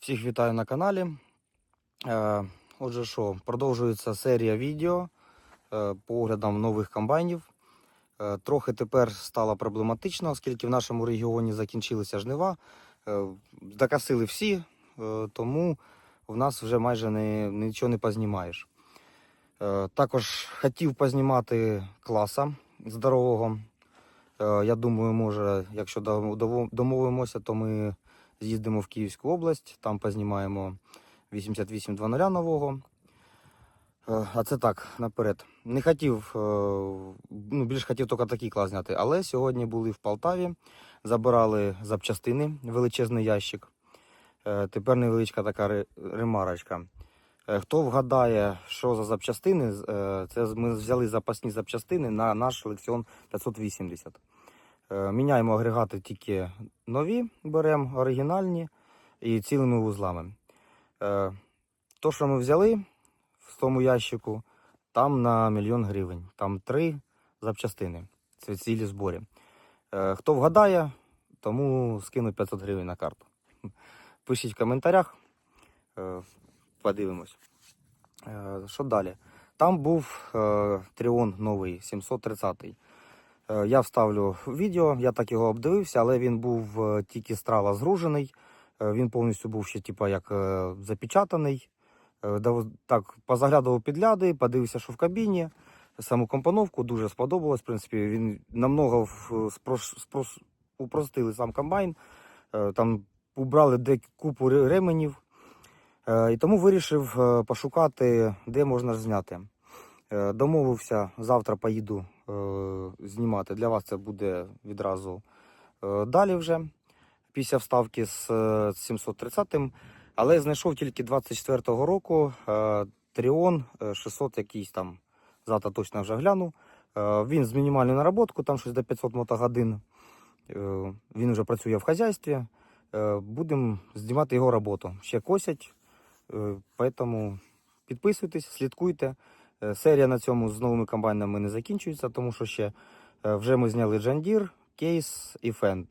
Всіх вітаю на каналі. Е, Отже, що, продовжується серія відео е, по оглядам нових комбайнів. Е, Трохи тепер стало проблематично, оскільки в нашому регіоні закінчилися жнива. Докасили всі, тому в нас вже майже не, нічого не познімаєш. Також хотів познімати класа здорового. Я думаю, може, якщо домовимося, то ми з'їздимо в Київську область, там познімаємо 8800 нового. Е, А це так, наперед. Не хотів, е, ну, більш хотів тільки такий клас зняти, але сьогодні були в Полтаві, забирали запчастини, величезний ящик. Е, Тепер невеличка така ремарочка. Хто вгадає, що за запчастини, це ми взяли запасні запчастини на наш лекціон 580. Е, Міняємо агрегати тільки нові, беремо оригінальні і цілими вузлами. Е, То, що ми взяли в тому ящику, там на мільйон гривень. Там три запчастини. Це цілі зборі. Е, Хто вгадає, тому скину 500 гривень на карту. Пишіть в коментарях, подивимось. Що далі? Там був Тріон новий 730. Е, Я вставлю відео, я так його обдивився, але він був е, тільки з трала згружений. Е, Він повністю був ще типа, як запечатаний. Так, позаглядував підгляди, подивився, що в кабіні. Саму компоновку дуже сподобалось. В принципі, він намного спрос- спрос- упростили сам комбайн. Там убрали де купу ременів. І тому вирішив пошукати, де можна зняти. Домовився, завтра поїду знімати. Для вас це буде відразу е, далі вже, після вставки з е, 730-м. Але знайшов тільки 24-го року е, Тріон е, 600 якийсь там, завтра точно вже гляну. Е, Він з мінімальною наработку, там щось до 500 мотогодин. Е, Він вже працює в хазяйстві. Е, Будемо знімати його роботу. Ще косять, е, поэтому підписуйтесь, слідкуйте. Е, Серія на цьому з новими комбайнами не закінчується, тому що ще е, вже ми зняли Deere, Case і Fendt.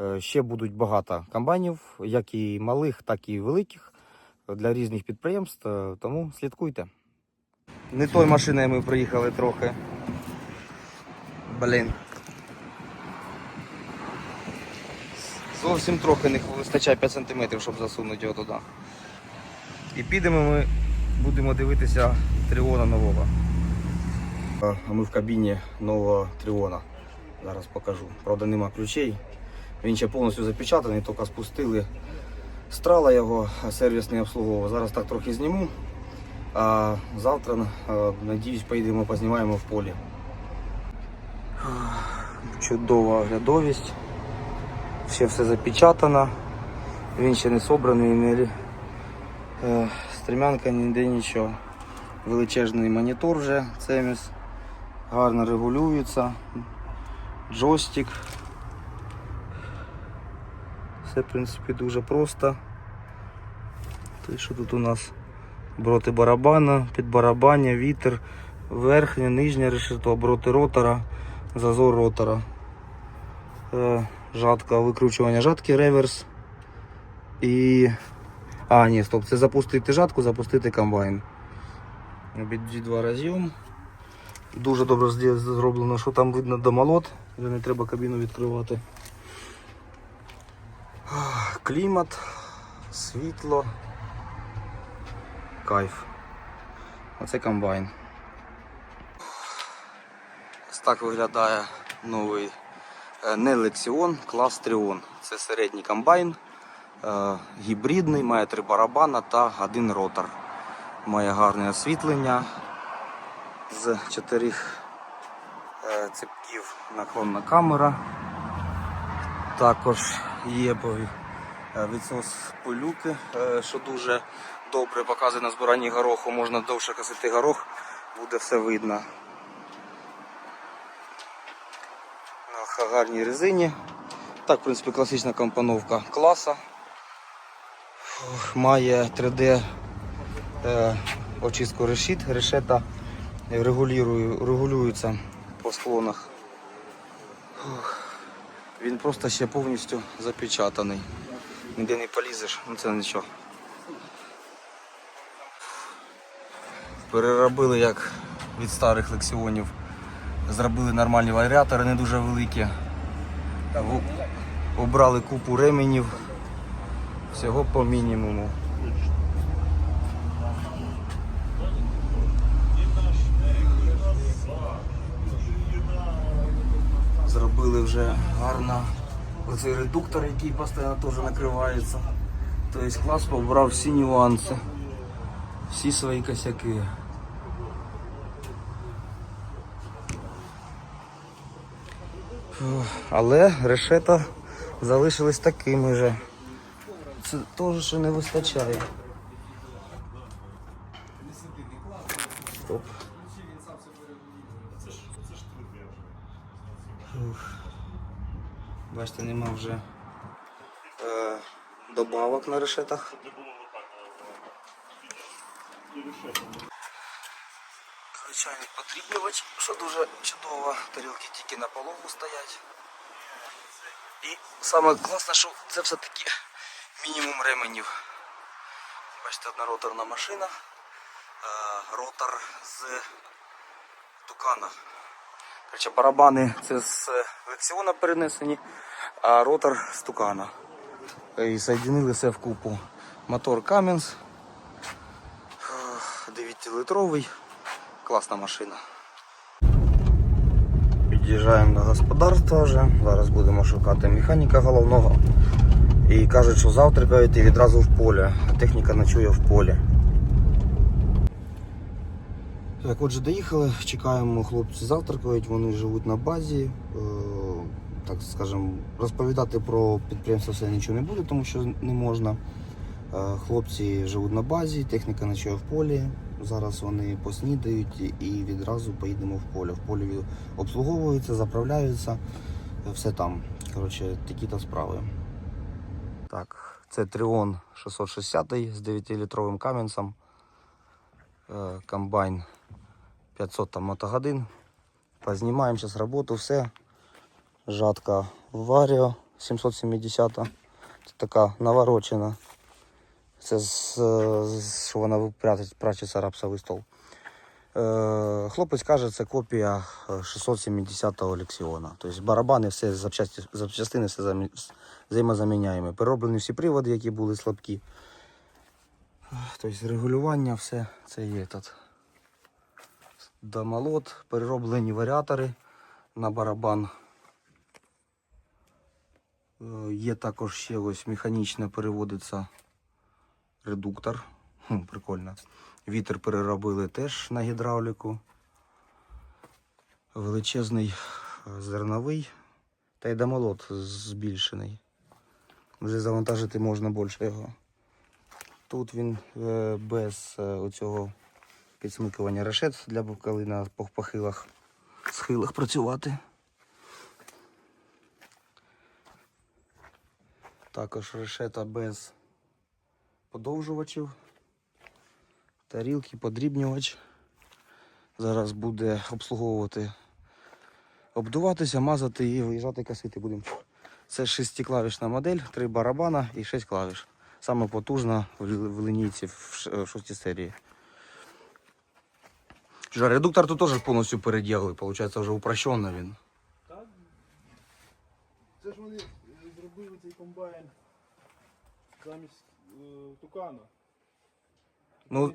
Е, Ще будуть багато комбайнів, як і малих, так і великих для різних підприємств, тому слідкуйте. Не той машиною ми приїхали трохи. Блін. Зовсім трохи не вистачає 5 см, щоб засунути його туди. І підемо ми будемо дивитися Тріона нового. Ми в кабіні нового Тріона. Зараз покажу. Правда, нема ключей. Він ще повністю запечатаний, тільки спустили страла його, сервіс не обслуговував. Зараз так трохи зніму. А завтра, е, надіюсь, поїдемо познімаємо в полі. Чудова оглядовість. Ще все запечатано. Він ще не собраний, не е, ніде нічого. Величезний монітор вже цеміс. Гарно регулюється. Джойстик. Все, в принципі, дуже просто. То що тут у нас? Обороти барабана, підбарабання, вітер, верхнє, нижнє решето, обороти ротора, зазор ротора. Е, жатка, викручування жатки, реверс. І. А, ні, стоп, це запустити жатку, запустити комбайн. Обійді два разом. Дуже добре зроблено, що там видно домолот, вже не треба кабіну відкривати. Клімат, світло, кайф. Оце комбайн. Ось так виглядає новий не Лексіон, клас Тріон. Це середній комбайн, гібридний, має три барабана та один ротор. Має гарне освітлення з чотирьох е, цепків наклонна камера. Також є е, відсос пилюки, е, що дуже добре показує на збиранні гороху. Можна довше косити горох, буде все видно. На гарній резині. Так, в принципі, класична компоновка класа має 3D е, очистку решіт, решета регулюється по склонах. Він просто ще повністю запечатаний. Ніде не полізеш, ну це нічого. Переробили як від старих лексіонів. Зробили нормальні варіатори, не дуже великі. Обрали купу ременів. Всього по мінімуму. Зробили вже гарно оцей редуктор, який постійно теж накривається. Тобто клас побрав всі нюанси, всі свої косяки. Але решета залишились такими же. Це теж ще не вистачає. Стоп. Бачите, нема вже е, добавок на решетах. Звичайний подрібнювач, що дуже чудово. Тарілки тільки на полову стоять. І саме класне, що це все-таки мінімум ременів. Бачите, однороторна машина, е, ротор з тукана. Короче, барабани це з лексіона перенесені, а ротор з тукана. І соєдинили все в купу. Мотор Cummins. 9-литровий. Класна машина. Під'їжджаємо до господарства вже. Зараз будемо шукати механіка головного. І кажуть, що завтра йти відразу в поле. Техніка ночує в полі. Так, отже, доїхали, чекаємо, хлопці завтракають, вони живуть на базі. Е, так скажемо, розповідати про підприємство все нічого не буде, тому що не можна. Е, хлопці живуть на базі, техніка ночує в полі. Зараз вони поснідають і відразу поїдемо в поле. В полі обслуговуються, заправляються, все там. Коротше, такі-то справи. Так, це Тріон 660 з 9-літровим камінцем. Е, Комбайн 500 там мотогодин. Познімаємо зараз роботу, все. Жатка Варіо 770. Це така наворочена. Це з, з- що вона пряче, прячеться рапсовий стол. Е, хлопець каже, це копія е, 670-го лексіона. Тобто барабани, все запчасти, запчастини все замі- взаємозаміняємо. Перероблені всі приводи, які були слабкі. Тобто регулювання, все це є тут. Домолот, перероблені варіатори на барабан. Е, Є також ще ось механічно переводиться редуктор. Хм, прикольно. Вітер переробили теж на гідравліку. Величезний е, зерновий та й домолот збільшений. Вже завантажити можна більше його. Тут він е, без е, оцього підсмикування решет для коли на похилах схилах працювати. Також решета без подовжувачів, тарілки, подрібнювач. Зараз буде обслуговувати, обдуватися, мазати і виїжджати косити будемо. Це шестиклавішна модель, три барабана і шість клавіш. Саме потужна в лі- в лінійці в шостій серії. Редуктор тут теж повністю переділили, виходить, вже упрощенно він. Так. Це ж вони е, зробили цей комбайн замість е, тукана. Ну-.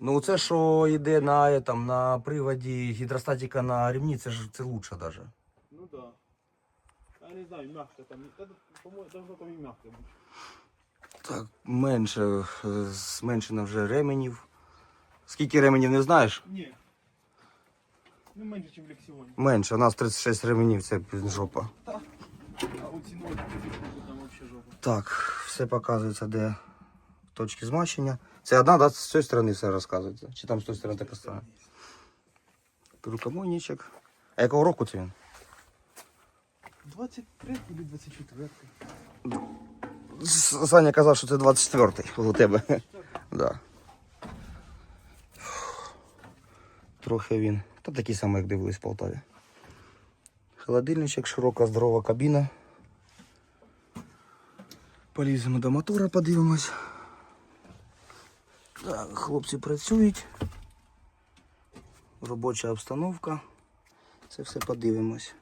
Ну це що йде на, там, на приводі гідростатика на ремні, це ж це лучше навіть. Я не знаю, м'яко там. По-моєму, должно там і бути. Так, менше, е, зменшено вже ременів. Скільки ременів не знаєш? Ні. Ну менше, ніж в Лексіоні. Менше, у нас 36 ременів, це жопа. А оці ноль, там взагалі жопа. Так, все показується, де точки змащення. Це одна, да, з цієї сторони все розказується. Чи там з тієї сторони така сторона? Рукомойничок. А якого року це він? 23 або 24. С- Саня казав, що це 24-й у тебе. Да. Трохи він. Та такий самий, як дивились в Полтаві. Холодильничок, широка, здорова кабіна. Поліземо до мотора, подивимось. Так, хлопці працюють. Робоча обстановка. Це все подивимось.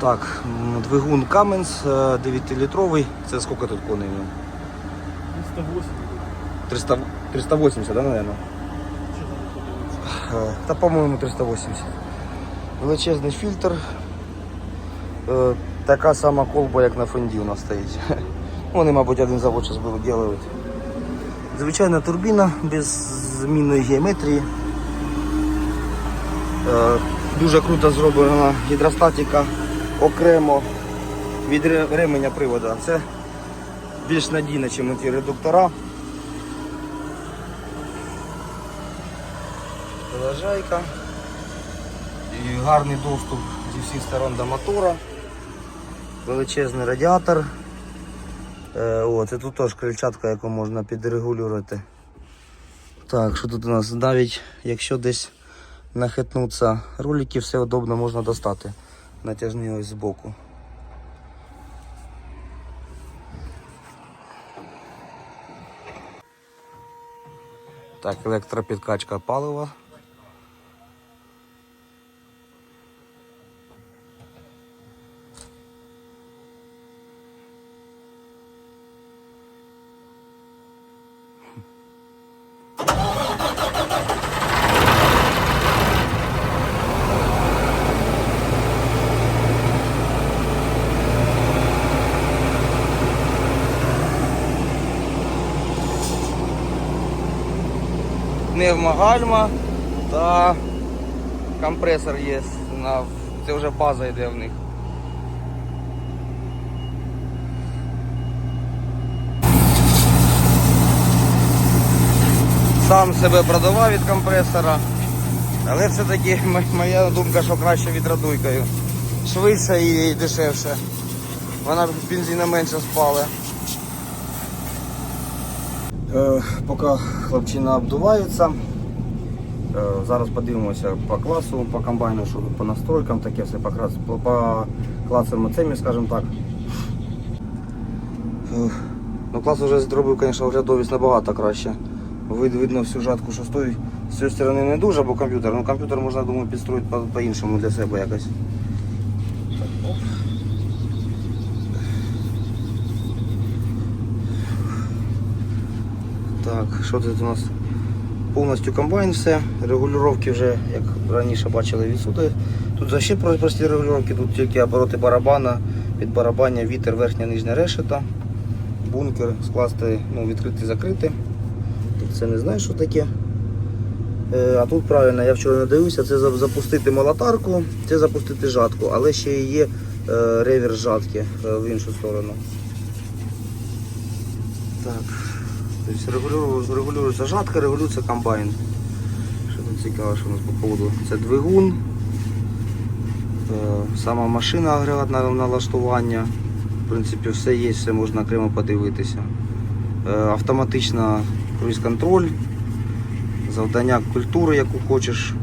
Так, двигун Cummins 9-літровий. Це скільки тут коней? в ньому? 308. 300, 380, да, подивитися? Е, Та, по-моєму, 380. Величезний фільтр. Е, Така сама колба, як на фонді у нас стоїть. Вони, мабуть, один завод зараз будуть робити. Звичайна турбіна без змінної геометрії. Е, Дуже круто зроблена гідростатика окремо від ре- ременя приводу. Це більш надійно, ніж ті редуктора. Лежайка. І гарний доступ зі всіх сторон до мотора. Величезний радіатор. Е, о, це тут теж крильчатка, яку можна підрегулювати. Так, що тут у нас? Навіть якщо десь нахитнуться ролики, все удобно можна достати. Натяжний ось збоку. Так, електропідкачка палива. Пневмогальма та компресор є. На, це вже база йде в них. Сам себе продавав від компресора, але все-таки моя думка, що краще відрадуйкою. Швидше і дешевше. Вона бензина менше спала. Е, поки хлопчина обдувається. Е, зараз подивимося по класу, по комбайну, що по настройкам, таке все по, по, по класовим цемі, скажімо так. Ну, клас вже зробив, звісно, оглядовість набагато краще. Вид, видно всю жатку, що стоїть. З цієї сторони не дуже, бо комп'ютер. Ну комп'ютер можна, думаю, підстроїти по- по-іншому для себе якось. Так, що тут у нас? Повністю комбайн все. Регулювання вже, як раніше бачили, відсюди. Тут взагалі про- прості регулювання, тут тільки обороти барабана, під барабання, вітер, верхня нижня решета, бункер, скласти, ну, відкрити, закрити. Тут це не знаю, що таке. Е, А тут правильно, я вчора не дивився, це запустити молотарку, це запустити жатку, але ще є е, жатки е, в іншу сторону. Так. Тобто регулюється, регулюється жатка, регулюється комбайн. Що тут цікаво, що у нас по поводу. Це двигун, е, сама машина агрегатне налаштування. В принципі, все є, все можна окремо подивитися. Е, Автоматична круїз-контроль, завдання культури, яку хочеш.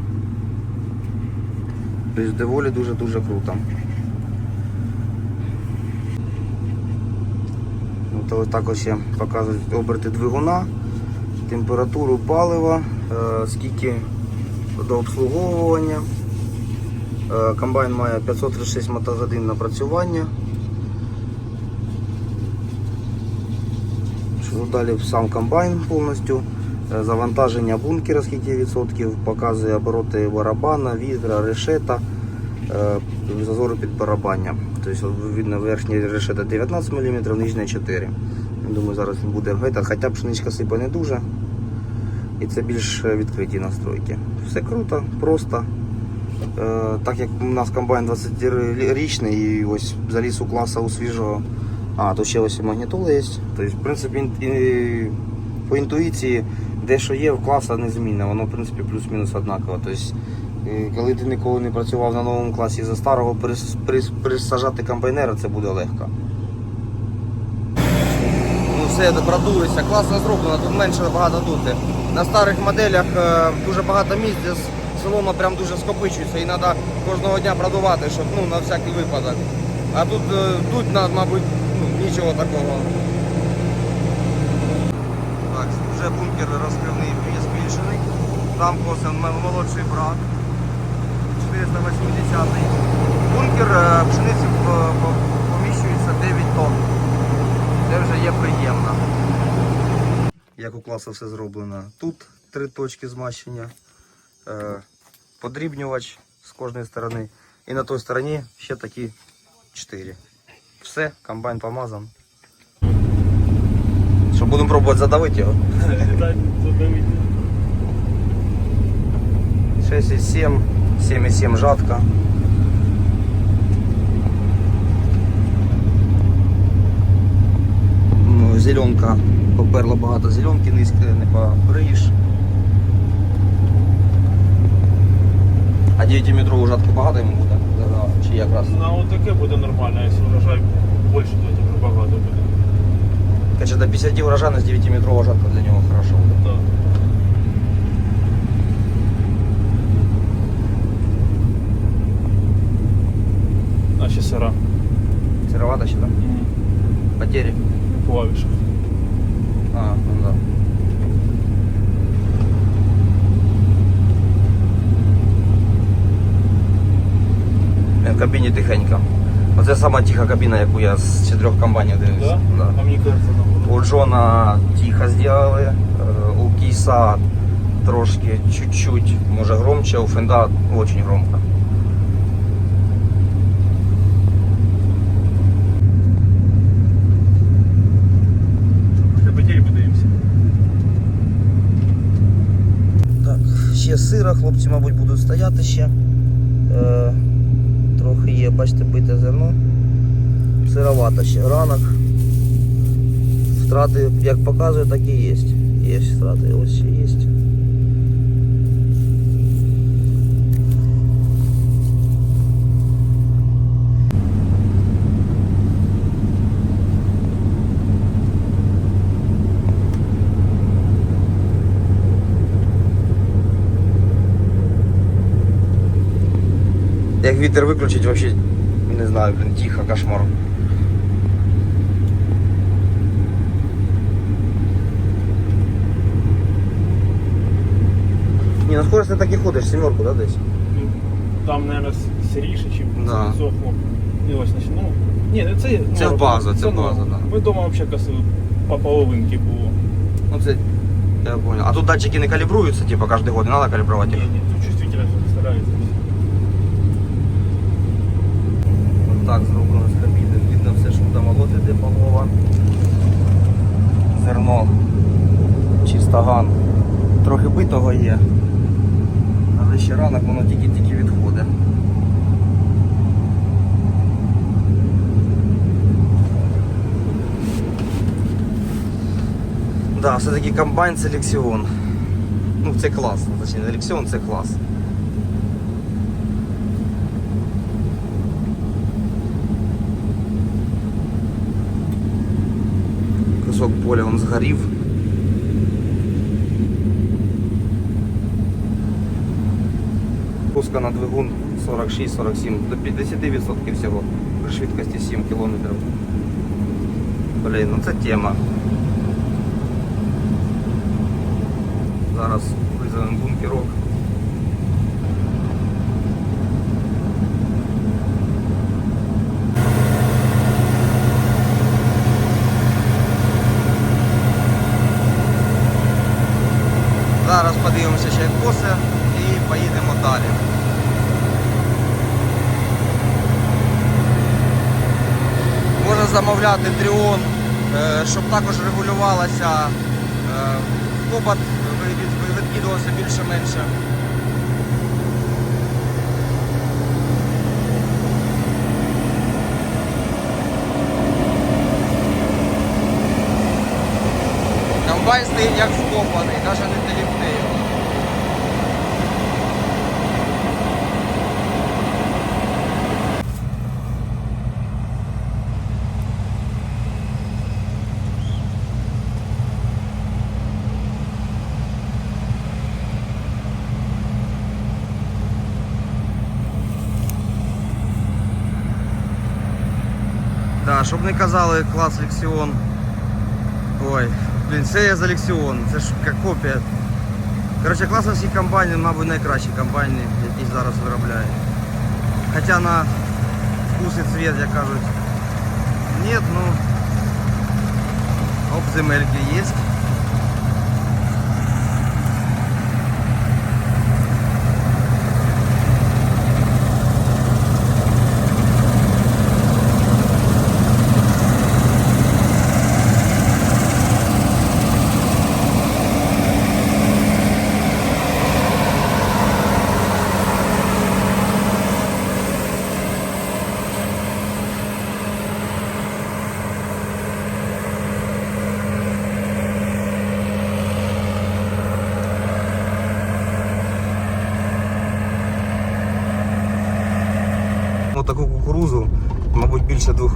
Тобто доволі дуже-дуже круто. Ну, то також ще показують оберти двигуна, температуру палива, е, скільки до обслуговування. Е, Комбайн має 536 мотогодин напрацювання. Далі сам комбайн повністю. Е, Завантаження бункера, скільки відсотків, показує обороти барабана, вітра, решета, зазори під барабання. Тобто видно верхній решета 19 мм, нижня 4 Думаю, зараз він буде гайта, хоча пшеничка сипа не дуже. І це більш відкриті настройки. Все круто, просто. Е, так як у нас комбайн 20-річний і ось заліз у класа у свіжого. А, то ще ось і магнітола є. Тобто, в принципі, по інтуїції, де що є, в класа незмінне, воно в принципі плюс-мінус однаково. Тобто, е, коли ти ніколи не працював на новому класі за старого, пересаджати комбайнера це буде легко. Ну все, продулися, класно зроблено, тут менше багато дути. На старих моделях е, дуже багато місць, солома прям дуже скопичується і треба кожного дня продувати, щоб ну, на всякий випадок. А тут е, тут, мабуть, ну, нічого такого. вже бункер розкривний збільшений. Там косив м- молодший брат. 480 Бункер е, пшениці поміщується 9 тонн. Це вже є приємно. Як у класу все зроблено. Тут три точки змащення, е, подрібнювач з кожної сторони. І на той стороні ще такі 4. Все, комбайн помазан. Що будемо пробувати задавити його? Задавити. 6,7, 7,7 жатка. Ну, Зеленка, поперла багато зеленки, низько не побриєш. А 9-метрову жатку багато йому буде? Чи якраз? Ну, от таке буде нормально, якщо врожай більше, то вже багато буде. Короче, до 50 урожайность 9-метровая жатка для него хорошо будет. Наші сира. Сыровато еще, да? Потери? В клавішах. А, ну да. Е, В кабіні тихенько. Оце сама тиха кабіна, яку я з чотирьох комбайнів дивлюся. Да? Да. А мені кажется. У Джона тихо зробили, е, у Кейса трошки чуть-чуть, може громче, у Фенда очень громко. Після потері подивимося. Так, ще сира, хлопці, мабуть, будуть стояти ще. Е, трохи є, бачите, бите зерно. Сировато ще ранок. Втрати, як показує, так і є. Є втрати, ось ще є. Як вітер виключить, вообще не знаю, блін, тихо, кошмар. Ні, на скорость не так і ходиш, сімерку, да, десь? Ну, Там, мабуть, сиріше, чим Да. це сохло. І ось значить, ну. Ні, не це. Це норма. в базу, це в норма. базу, да. Ми вдома взагалі косили по половинки було. Ну це я понял. А тут датчики не калібруються, типа кожен год, не треба калібрувати Ні, їх. ні, тут чувствительно старається. Так зроблено з кабіни. Видно все, що там молот іде полова. Зерно. Чистоган. Трохи битого є. Але ще ранок воно тільки-тільки відходить. Да, все-таки комбайн це лексіон. Ну, це клас. Точніше, лексіон, це клас. Кусок поля он згорів. Пуска на двигун 46-47 до 50% всього при швидкості 7 км. Блін, ну це тема. Зараз визовемо бункерок. Зараз подивимося ще коси і поїдемо далі. Можна замовляти тріон, е, щоб також регулювалася е, від- відкидувався більше-менше. Комбайн стоїть як вкопаний, навіть не теліпни його. Да, щоб не казали клас Лексіон Ой, блін, це я з Алексіон, це ж як копія. Коротше, класовські комбайни, мабуть, найкращі комбайни, які зараз виробляють. Хоча на вкус і цвет, як кажуть, нет, ну оп, земельки є.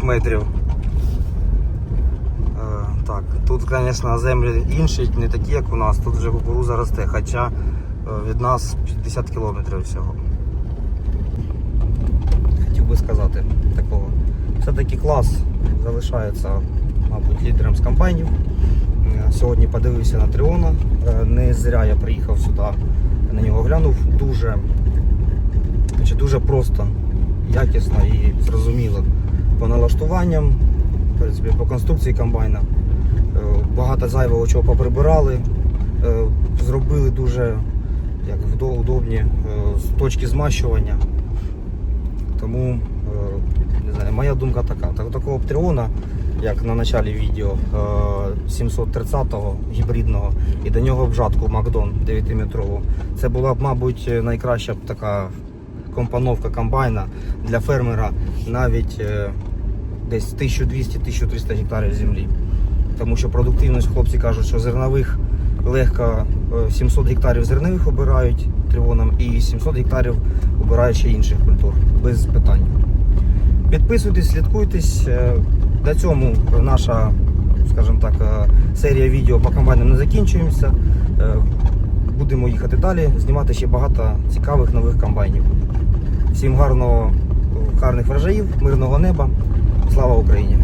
Метрів. Е, так, тут, звісно, землі інші, не такі, як у нас. Тут вже кукуруза росте, хоча е, від нас 50 кілометрів всього. Хотів би сказати такого. Все-таки клас залишається, мабуть, лідером з комбайнів. Е, Сьогодні подивився на Тріона. Не зря я приїхав сюди, на нього глянув. Дуже, дуже просто якісно і зрозуміло по налаштуванням, в принципі, по конструкції комбайна. Е, Багато зайвого чого поприбирали, е, зробили дуже як удобні е, точки змащування. Тому не знаю, моя думка така. Так, такого Птреона, як на початку відео е, 730-го гібридного, і до нього обжатку Макдон 9-метрову. Це була б, мабуть, найкраща б така компоновка комбайна для фермера навіть десь 1200-1300 гектарів землі. Тому що продуктивність хлопці кажуть, що зернових легко е, 700 гектарів зернових обирають тріоном і 700 гектарів обирають ще інших культур без питань. Підписуйтесь, слідкуйтесь. Е, На цьому наша, скажімо так, е, серія відео по комбайнам не закінчується. Е, Будемо їхати далі, знімати ще багато цікавих нових комбайнів. Всім гарного, гарних врожаїв, мирного неба. Слава Україні!